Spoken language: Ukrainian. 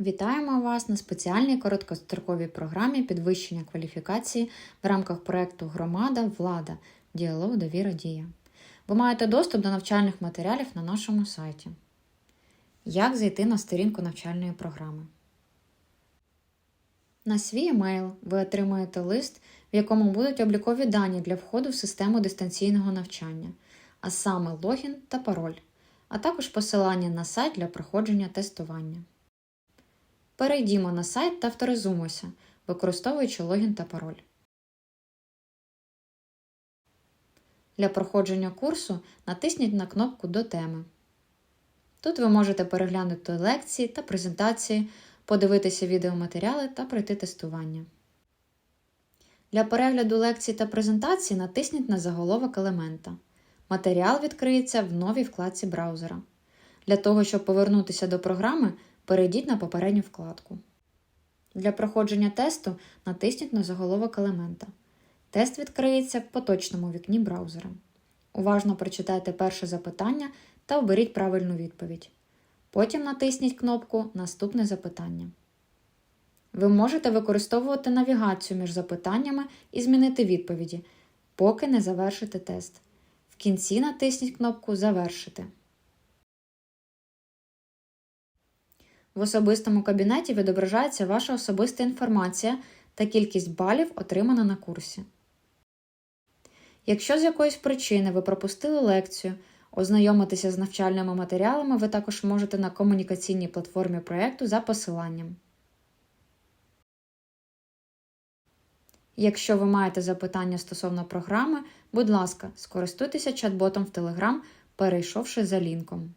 Вітаємо вас на спеціальній короткостроковій програмі підвищення кваліфікації в рамках проєкту Громада, влада, діалог, довіра, дія. Ви маєте доступ до навчальних матеріалів на нашому сайті. Як зайти на сторінку навчальної програми? На свій емейл ви отримаєте лист, в якому будуть облікові дані для входу в систему дистанційного навчання, а саме логін та пароль, а також посилання на сайт для проходження тестування. Перейдімо на сайт та авторизуємося, використовуючи логін та пароль. Для проходження курсу натисніть на кнопку До теми. Тут ви можете переглянути лекції та презентації, подивитися відеоматеріали та пройти тестування. Для перегляду лекцій та презентацій натисніть на заголовок елемента. Матеріал відкриється в новій вкладці браузера. Для того, щоб повернутися до програми, перейдіть на попередню вкладку. Для проходження тесту натисніть на заголовок елемента. Тест відкриється в поточному вікні браузера. Уважно прочитайте перше запитання та оберіть правильну відповідь. Потім натисніть кнопку Наступне запитання. Ви можете використовувати навігацію між запитаннями і змінити відповіді, поки не завершите тест. В кінці натисніть кнопку Завершити. В особистому кабінеті відображається ваша особиста інформація та кількість балів, отримана на курсі. Якщо з якоїсь причини ви пропустили лекцію, ознайомитися з навчальними матеріалами ви також можете на комунікаційній платформі проєкту за посиланням. Якщо ви маєте запитання стосовно програми, будь ласка, скористуйтеся чат-ботом в Telegram, перейшовши за лінком.